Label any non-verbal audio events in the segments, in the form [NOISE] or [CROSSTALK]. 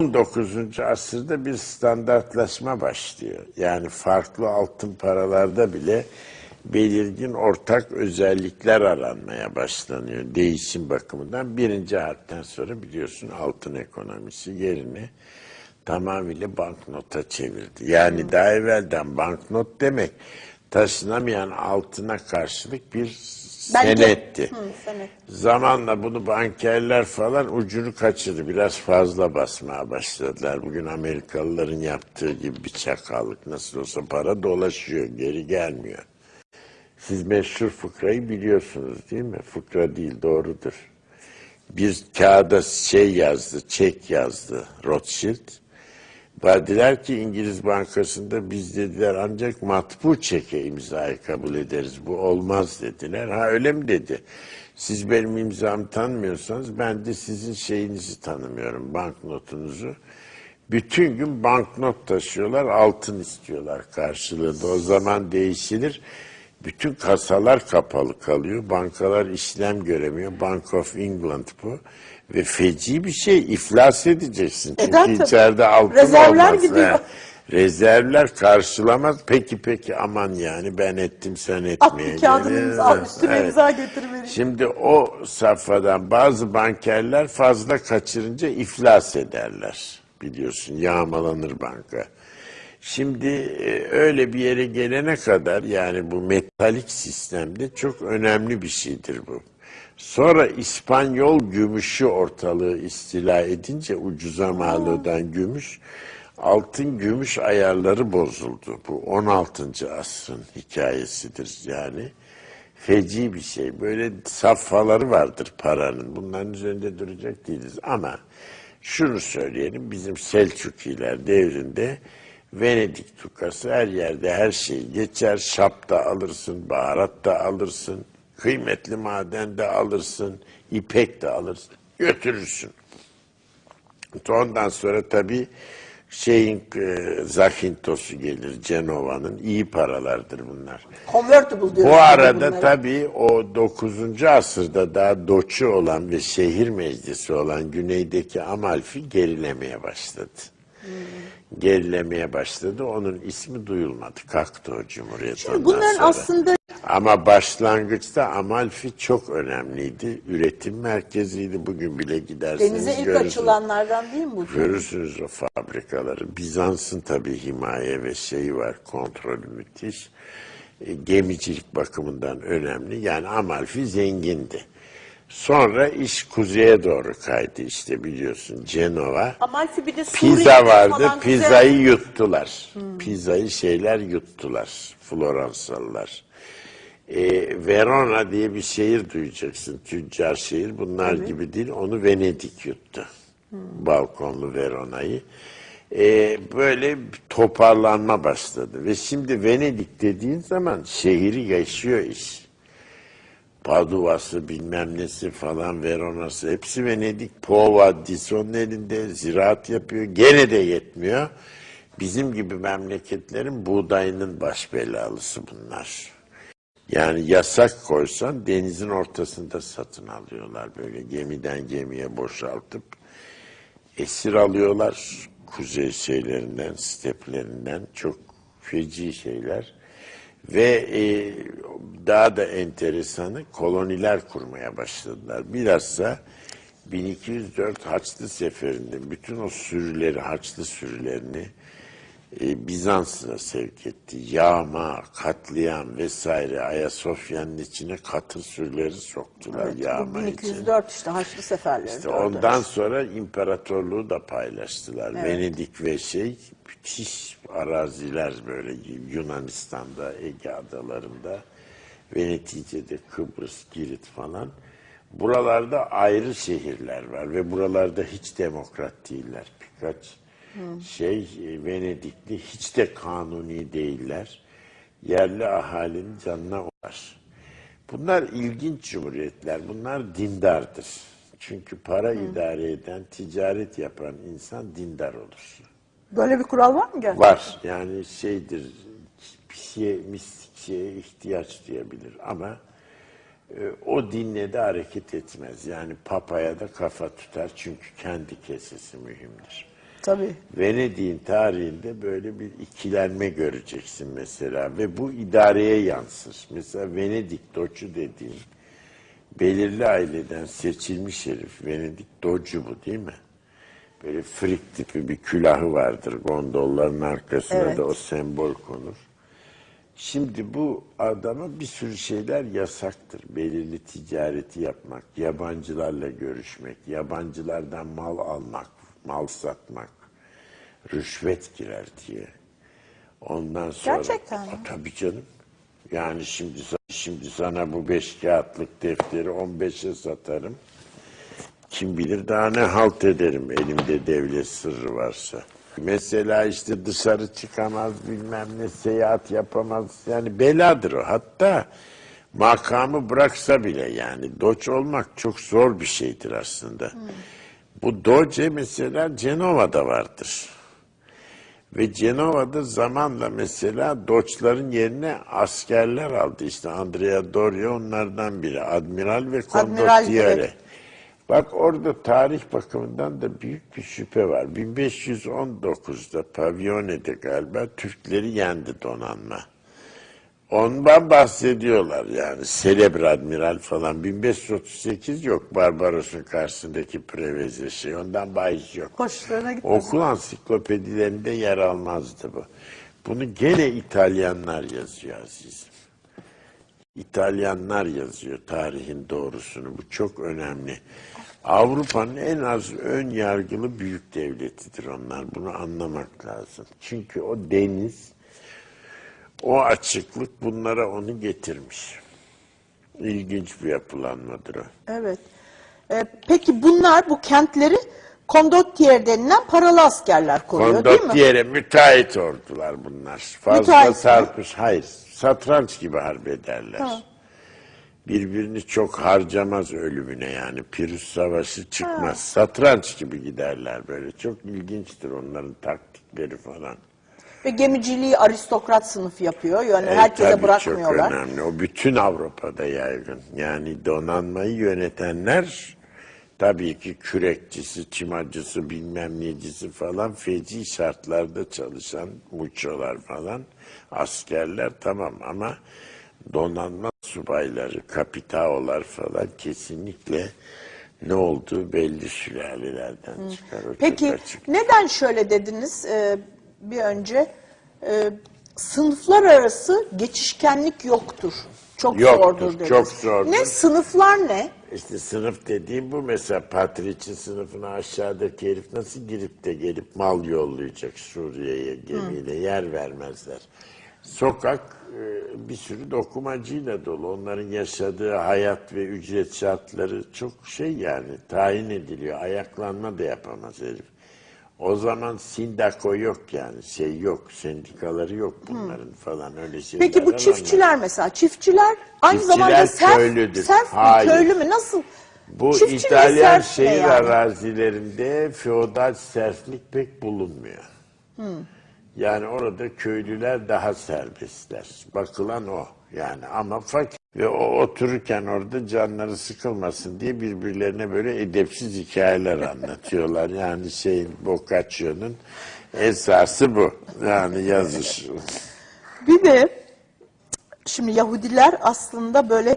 19. asırda bir standartlaşma başlıyor. Yani farklı altın paralarda bile belirgin ortak özellikler aranmaya başlanıyor değişim bakımından. Birinci harpten sonra biliyorsun altın ekonomisi yerini tamamıyla banknota çevirdi. Yani daha evvelden banknot demek taşınamayan altına karşılık bir. Senetti. Hı, senet. Zamanla bunu bankerler falan ucunu kaçırdı. Biraz fazla basmaya başladılar. Bugün Amerikalıların yaptığı gibi bir çakallık. Nasıl olsa para dolaşıyor, geri gelmiyor. Siz meşhur fıkrayı biliyorsunuz değil mi? Fıkra değil, doğrudur. Bir kağıda şey yazdı, çek yazdı Rothschild. Dediler ki İngiliz Bankası'nda biz dediler ancak matbu çeke imzayı kabul ederiz. Bu olmaz dediler. Ha öyle mi dedi. Siz benim imzamı tanımıyorsanız ben de sizin şeyinizi tanımıyorum, banknotunuzu. Bütün gün banknot taşıyorlar, altın istiyorlar karşılığında. O zaman değişilir. Bütün kasalar kapalı kalıyor. Bankalar işlem göremiyor. Bank of England bu. Ve feci bir şey. iflas edeceksin. Çünkü Eder tabii. içeride altın Rezervler olmaz. gidiyor. He. Rezervler karşılamaz. Peki peki aman yani ben ettim sen etmeye. bir kağıdını imza, üstüne imza getiriverin. Şimdi o safhadan bazı bankerler fazla kaçırınca iflas ederler. Biliyorsun yağmalanır banka. Şimdi e, öyle bir yere gelene kadar yani bu metalik sistemde çok önemli bir şeydir bu. Sonra İspanyol gümüşü ortalığı istila edince ucuza mal eden gümüş, altın gümüş ayarları bozuldu. Bu 16. asrın hikayesidir yani. Feci bir şey. Böyle safhaları vardır paranın. Bunların üzerinde duracak değiliz. Ama şunu söyleyelim. Bizim Selçukiler devrinde Venedik tukası her yerde her şey geçer. Şap da alırsın, baharat da alırsın, kıymetli maden de alırsın, ipek de alırsın, götürürsün. Ondan sonra tabii şeyin e, Zakintos'u gelir, Cenova'nın iyi paralardır bunlar. Convertible diyoruz. Bu arada tabii o 9. asırda daha doçu olan ve şehir meclisi olan güneydeki Amalfi gerilemeye başladı. Gerilemeye başladı. Onun ismi duyulmadı. Kalktı o Cumhuriyet Şimdi bunların sonra. aslında Ama başlangıçta Amalfi çok önemliydi. Üretim merkeziydi. Bugün bile giderseniz denize ilk görürsünüz. açılanlardan değil mi bu? Görürsünüz o fabrikaları. Bizans'ın tabii himaye ve şeyi var, kontrolü müthiş. E, gemicilik bakımından önemli. Yani Amalfi zengindi. Sonra iş kuzeye doğru kaydı işte biliyorsun Cenova. Amalfi bir de Suriye Pisa vardı. falan güzel. Pisa'yı yuttular. Pisa'yı şeyler yuttular. Floransalılar. E, Verona diye bir şehir duyacaksın. Tüccar şehir. Bunlar gibi değil. Onu Venedik yuttu. Balkonlu Verona'yı. E, böyle toparlanma başladı. Ve şimdi Venedik dediğin zaman şehri yaşıyor iş. Paduva'sı bilmem nesi falan Verona'sı hepsi Venedik. Po Vaddisi onun elinde ziraat yapıyor. Gene de yetmiyor. Bizim gibi memleketlerin buğdayının baş belalısı bunlar. Yani yasak koysan denizin ortasında satın alıyorlar böyle gemiden gemiye boşaltıp esir alıyorlar kuzey şeylerinden, steplerinden çok feci şeyler. Ve e, daha da enteresanı koloniler kurmaya başladılar. Bilhassa 1204 Haçlı Seferi'nde bütün o sürüleri, Haçlı sürülerini e, Bizans'a sevk etti. Yağma, katliam vesaire Ayasofya'nın içine katır sürüleri soktular Evet, yağma için. 1204 işte Haçlı seferleri. İşte ondan sonra imparatorluğu da paylaştılar. Venedik ve şey müthiş araziler böyle Yunanistan'da, Ege adalarında ve neticede Kıbrıs, Girit falan. Buralarda ayrı şehirler var ve buralarda hiç demokrat değiller. Birkaç şey e, Venedikli hiç de kanuni değiller. Yerli ahalinin canına var. Bunlar ilginç cumhuriyetler. Bunlar dindardır. Çünkü para idare eden, ticaret yapan insan dindar olur. Böyle bir kural var mı gerçekten? Var. Yani şeydir, bir şeye, mistik şeye ihtiyaç duyabilir ama e, o dinle de hareket etmez. Yani papaya da kafa tutar çünkü kendi kesesi mühimdir. Tabii. Venedik'in tarihinde böyle bir ikilenme göreceksin mesela ve bu idareye yansır. Mesela Venedik doçu dediğin belirli aileden seçilmiş herif. Venedik docu bu değil mi? Böyle frik tipi bir külahı vardır. Gondolların arkasına Evet. da o sembol konur. Şimdi bu adama bir sürü şeyler yasaktır. Belirli ticareti yapmak, yabancılarla görüşmek, yabancılardan mal almak, mal satmak, rüşvet girer diye. Ondan sonra... Gerçekten mi? Tabii canım. Yani şimdi şimdi sana bu beş kağıtlık defteri 15'e satarım. Kim bilir daha ne halt ederim elimde devlet sırrı varsa. Mesela işte dışarı çıkamaz bilmem ne seyahat yapamaz yani beladır o. Hatta makamı bıraksa bile yani doç olmak çok zor bir şeydir aslında. Bu doce mesela Cenova'da vardır. Ve Cenova'da zamanla mesela Doçların yerine askerler aldı. İşte Andrea Doria onlardan biri. Admiral ve Condottiere. Bak orada tarih bakımından da büyük bir şüphe var. 1519'da Pavione'de galiba Türkleri yendi donanma. Ondan bahsediyorlar yani. Celebr Admiral falan. 1538 yok Barbaros'un karşısındaki preveze şey. Ondan bahis yok. Hoşlarına gitmedi. Okul ansiklopedilerinde yer almazdı bu. Bunu gene İtalyanlar yazıyor azizim. İtalyanlar yazıyor tarihin doğrusunu. Bu çok önemli. Avrupa'nın en az ön yargılı büyük devletidir onlar. Bunu anlamak lazım. Çünkü o deniz, o açıklık bunlara onu getirmiş. İlginç bir yapılanmadır o. Evet. Ee, peki bunlar bu kentleri kondottier denilen paralı askerler koruyor değil mi? Kondottiere müteahhit ordular bunlar. Fazla Müteahhit mi? sarpış. Hayır. Satranç gibi harp ederler. Birbirini çok harcamaz ölümüne yani. Pirus savaşı çıkmaz. Satranç gibi giderler böyle. Çok ilginçtir onların taktikleri falan. Ve gemiciliği aristokrat sınıfı yapıyor. Yani Evet, herkese tabii bırakmıyorlar. Çok önemli. O bütün Avrupa'da yaygın. Yani donanmayı yönetenler tabii ki kürekçisi, çimacısı, bilmem necisi falan feci şartlarda çalışan muçolar falan askerler tamam ama donanma subayları, kapitaolar falan kesinlikle ne olduğu belli sülalelerden çıkar. Peki neden şöyle dediniz e, bir önce? E, sınıflar arası geçişkenlik yoktur. Çok Yoktur, zordur dediniz. çok zordur. Ne sınıflar ne? İşte sınıf dediğim bu mesela Patriç'in sınıfına aşağıdaki herif nasıl girip de gelip mal yollayacak Suriye'ye gemiyle yer vermezler. Sokak e, bir sürü dokumacıyla dolu. Onların yaşadığı hayat ve ücret şartları çok şey yani tayin ediliyor. Ayaklanma da yapamaz herif. O zaman sindako yok yani şey yok sendikaları yok bunların falan öyle şeyler. Peki bu var çiftçiler mesela çiftçiler aynı Çiftçiler zamanda serf, köylüdür. serf mi Hayır. köylü mü nasıl? Bu Çiftçi ve İtalyan serf ne şehir yani? arazilerinde feodal serflik pek bulunmuyor. Yani orada köylüler daha serbestler. Bakılan o. Yani ama fakir. Ve o otururken orada canları sıkılmasın diye birbirlerine böyle edepsiz hikayeler anlatıyorlar. Yani şeyin Boccaccio'nun esası bu. Yani yazış. Bir de şimdi Yahudiler aslında böyle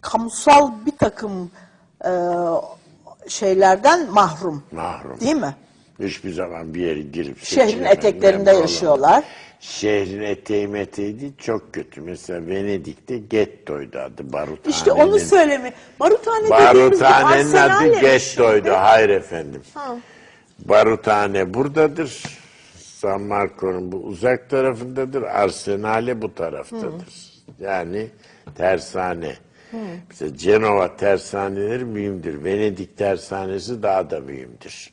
kamusal bir takım e, şeylerden mahrum. Mahrum. Değil mi? Hiçbir zaman bir yere girip Şehrin eteklerinde yaşıyorlar. Şehrin eteği meteği değil, çok kötü. Mesela Venedik'te gettoydu adı Baruthane'nin. İşte onu söyleme. Baruthane Baruthane'nin adı gettoydu. Hayır efendim. Baruthane buradadır. San Marco'nun bu uzak tarafındadır. Arsenale bu taraftadır. Yani tersane. Mesela Cenova tersaneleri mühimdir. Venedik tersanesi daha da mühimdir.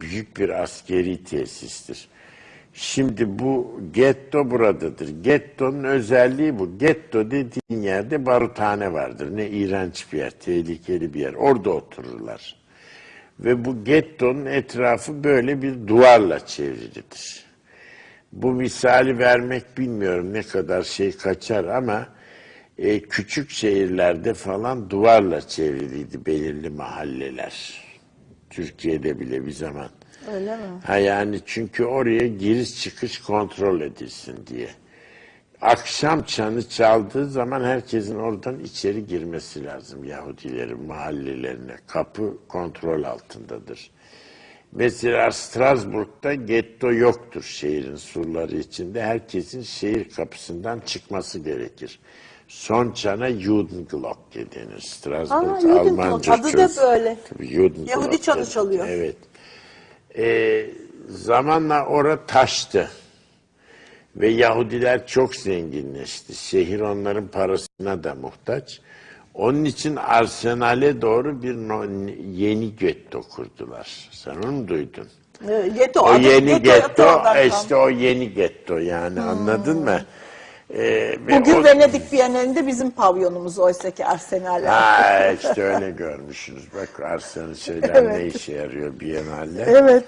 Büyük bir askeri tesistir. Şimdi bu getto buradadır. Getto'nun özelliği bu. Getto dediğin yerde baruthane vardır. Ne iğrenç bir yer, tehlikeli bir yer. Orada otururlar. Ve bu gettonun etrafı böyle bir duvarla çevrilidir. Bu misali vermek bilmiyorum ne kadar şey kaçar ama e, küçük şehirlerde falan duvarla çevriliydi belirli mahalleler. Türkiye'de bile bir zaman. Öyle mi? Ha yani çünkü oraya giriş çıkış kontrol edilsin diye. Akşam çanı çaldığı zaman herkesin oradan içeri girmesi lazım Yahudilerin mahallelerine. Kapı kontrol altındadır. Mesela Strasbourg'da getto yoktur şehrin surları içinde. Herkesin şehir kapısından çıkması gerekir. Son çana Judenglocke denir. Strasbourg Aa. Almanca Adı da böyle. Yahudi çanı çalıyor. Evet. Ee, zamanla ora taştı. Ve Yahudiler çok zenginleşti. Şehir onların parasına da muhtaç. Onun için Arsenal'e doğru bir no- yeni getto kurdular. Sen onu duydun? Ee, Getto, O yeni getto işte o yeni getto yani anladın mı? Ve Bugün o- Venedik Bienalinde bizim pavyonumuz oysa ki Arsenal. Ha [LAUGHS] işte öyle görmüşsünüz. Bak Arsenal şeyler Evet. ne işe yarıyor Biennale. Evet.